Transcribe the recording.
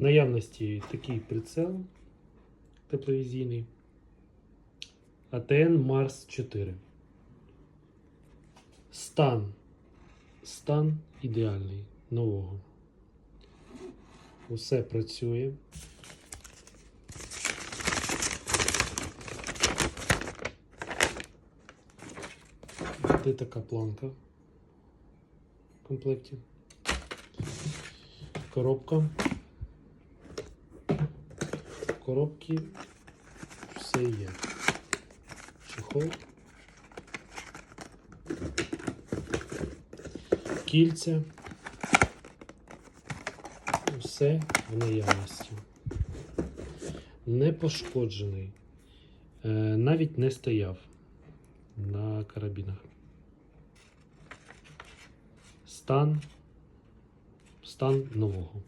Наявності такий прицел тепловізійний. АТН Марс 4. Стан. Стан ідеальний нового. Усе працює. Де така планка в комплекті? Коробка. В коробці все є. Чехол. Кільця. Все в наявності. Не пошкоджений. Е, навіть не стояв на карабінах. Стан. Стан нового.